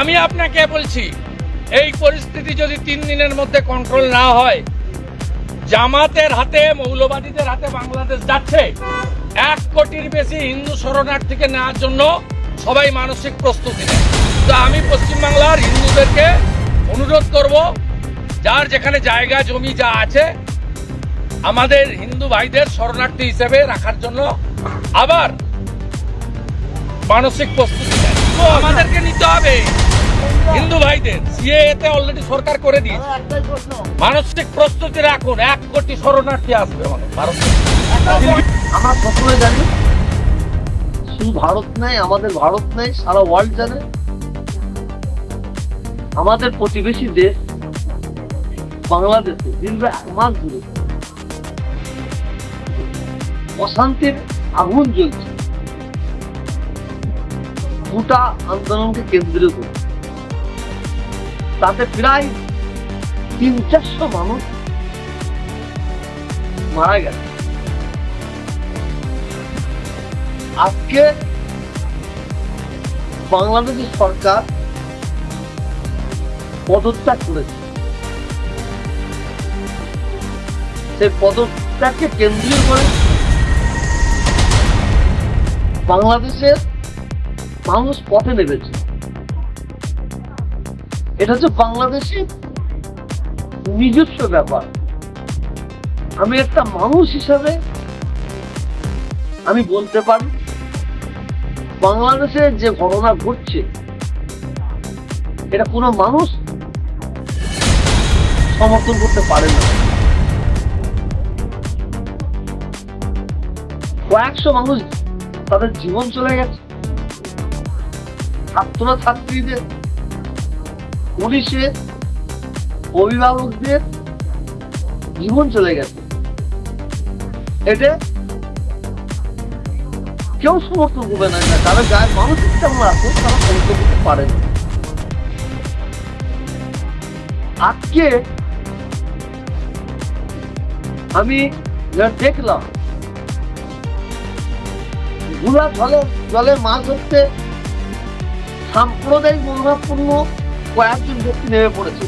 আমি আপনাকে বলছি, এই পরিস্থিতি যদি তিন দিনের মধ্যে কন্ট্রোল না হয়, জামাতের হাতে, মৌলবাদীদের হাতে বাংলাদেশ যাচ্ছে, এক কোটির বেশি হিন্দু শরণার্থীকে নেওয়ার জন্য সবাই মানসিক প্রস্তুতি তো আমি পশ্চিমবাংলার হিন্দুদেরকে অনুরোধ করব, যার যেখানে জায়গা, জমি যা আছে, আমাদের হিন্দু ভাইদের শরণার্থী হিসেবে রাখার জন্য আবার মানসিক প্রস্তুতি তো আমাদেরকে নিতে হবে। হিন্দু ভাইদের সিএতে অলরেডি সরকার করে দিয়েছে। মানসিক প্রস্তুতি রাখুন এক কোটি শরণার্থী আসবে ভারত। আমরা সকলে জানি শুধু ভারত নেই আমাদের ভারত নেই সারা ওয়ার্ল্ড জানে। আমাদের প্রতিবেশী দেশ বাংলাদেশে দীর্ঘ এক মাস ধরে অশান্তির আগুন জ্বলছে। গোটা আন্দোলনকে কেন্দ্র করে। তাতে প্রায় তিন চারশো মানুষ মারা গেছে। আজকে বাংলাদেশের সরকার পদত্যাগ করেছে। সেই পদত্যাগকে কেন্দ্রীয় করে বাংলাদেশের মানুষ পথে নেমেছে। এটা হচ্ছে বাংলাদেশের নিজস্ব ব্যাপার। আমি একটা মানুষ হিসাবে আমি বলতে পারি, বাংলাদেশে যে ঘটনা ঘটছে, এটা কোনো মানুষ সমর্থন করতে পারে না। কয়েকশো মানুষ তাদের জীবন চলে গেছে। ছাত্র ছাত্রীদের পুলিশের অভিভাবকদের জীবন চলে গেছে। এটা কেউ সমর্থন করবে না। তারা গায়ে মানসিক কেমন আছে, তারা সমর্থন করতে পারে না। আজকে আমি দেখলাম, গুলা জলে জলে মাছ ধরতে সাম্প্রদায়িক মনোভাবপূর্ণ কয়েকজন ব্যক্তি নেমে পড়েছে।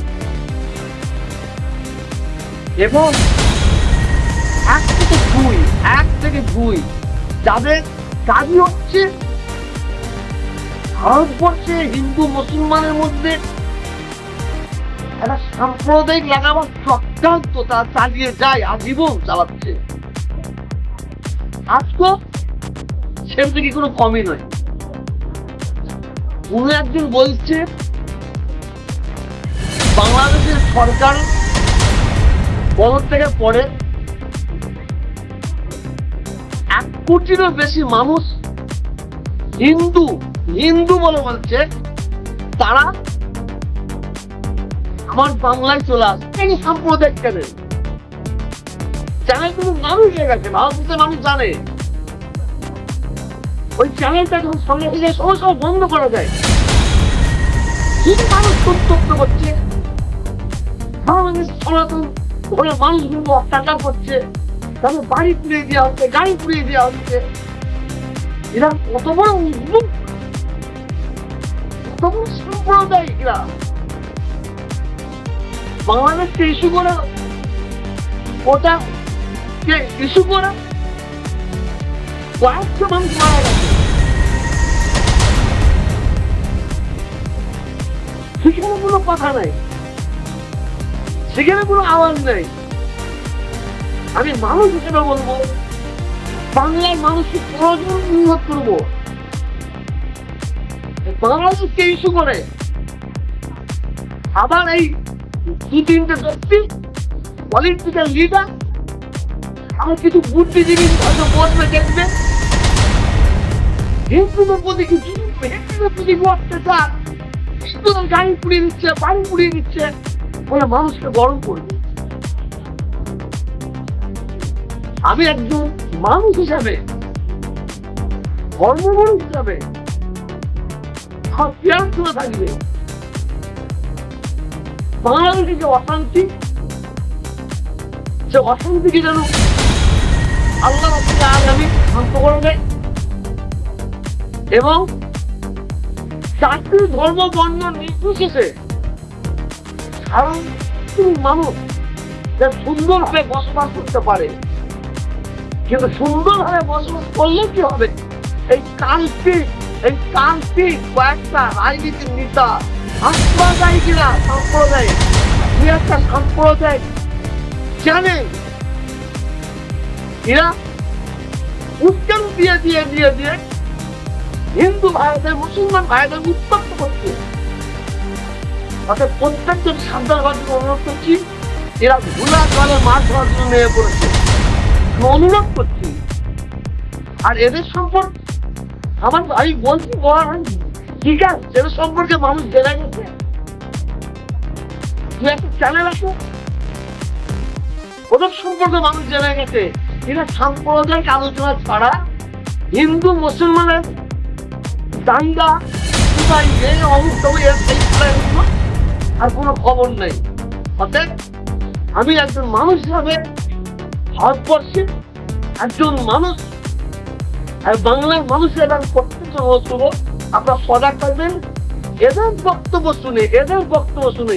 এবং এক থেকে দুই, এক থেকে দুই, যাদের কাজই হচ্ছে ভারতবর্ষে হিন্দু, মুসলমানের মধ্যে একটা সাম্প্রদায়িক লাগাবার চক্রান্ত তারা চালিয়ে যায়, আজীবন চালাচ্ছে। আজকে সে থেকে কোনো কমই নয়। কোনো একজন বলছে বাংলাদেশের সরকার পদত্যাগের পরে এক কোটিরও বেশি মানুষ হিন্দু হিন্দু বলে বলছে, তারা আমার বাংলায় চলে আসে এই সাম্প্রদায়িক চ্যানেল। চ্যানেল কিন্তু মানুষ হয়ে গেছে ভারতের মানুষ জানে। ওই চ্যানেলটা যখন সঙ্গে সঙ্গে সব বন্ধ করা যায়। শুধু মানুষ তথ্য করছে? বাংলাদেশ মানুষগুলো অত্যাচার করছে। তাদের বাড়ি পুড়িয়ে দেওয়া হচ্ছে, গাড়ি পুড়িয়ে দেওয়া হচ্ছে। এরা কত বড় কত বড় বাংলাদেশকে ইস্যু করা ওটা কে ইস্যু করা, কয়েকশো মানুষ মারা গেছে। সেখানে কোনো কথা নাই। সেখানে কোনো আওয়াজ নেই। আমি মানুষ হিসেবে বলব, বাংলার মানুষকে প্রয়োজন অনুরোধ করব। বাংলাদেশকে ইস্যু করে? আবার এই দু তিনটে ব্যক্তি পলিটিক্যাল লিডার আমার কিছু বুদ্ধিজীবী হয়তো বসবে দেখবে। হিন্দুদের প্রতি কিছু হিন্দুদের প্রতি অত্যাচার? হিন্দুদের গাড়ি পুড়িয়ে দিচ্ছে, বাড়ি পুড়িয়ে দিচ্ছে। বলে মানুষকে গরম করবে। আমি একজন মানুষ হিসাবে, ধর্মগুরু হিসাবে থাকবে। বাংলাদেশে যে অশান্তি, সে অশান্তিকে যেন আল্লাহ আজ আমি শান্ত করে দেয় এবং জাতি ধর্ম বর্ণ নির্বিশেষে কারণ তুমি মানুষ যে সুন্দরভাবে বসবাস করতে পারে। কিন্তু সুন্দরভাবে বসবাস করলে কি হবে? এই কান্তিক এই কান্তিক কয়েকটা রাজনীতির নেতা সাম্প্রদায়িকরা সাম্প্রদায়িক, দু একটা সাম্প্রদায়িক জানে এরা উত্তর দিয়ে দিয়ে দিয়ে দিয়ে হিন্দু ভাইদের মুসলমান ভাইদের উত্তপ্ত করছে। অর্থাৎ সাবধান হওয়ার অনুরোধ করছি, এরা ভুলা জলে মাছ ধরার জন্য নেমে পড়েছে। অনুরোধ করছি। আর এদের সম্পর্কে আমার আমি বলছি, বলার ঠিক আছে, এদের সম্পর্কে মানুষ জেনে গেছে। দু একটা চ্যানেল আছে। ওদের সম্পর্কে মানুষ জেনে গেছে। এরা সাম্প্রদায়িক আলোচনা ছাড়া হিন্দু, মুসলমানের দাঙ্গা নেই অমুক তবু এর এই এগুলো আর কোনো খবর নেই। অর্থাৎ আমি একজন মানুষ হিসাবে ভারতবর্ষের একজন মানুষ, আর বাংলার মানুষের এবং প্রত্যেকজন বক্তব্য আপনার সজাগ থাকবেন, এদের বক্তব্য শুনে, এদের বক্তব্য শুনে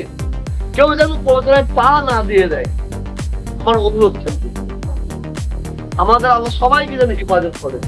কেউ যেন পর্যায়ে পা না দিয়ে দেয়। আমার অনুরোধ আমাদের আল্লাহ সবাইকে যেন হেফাজত করে।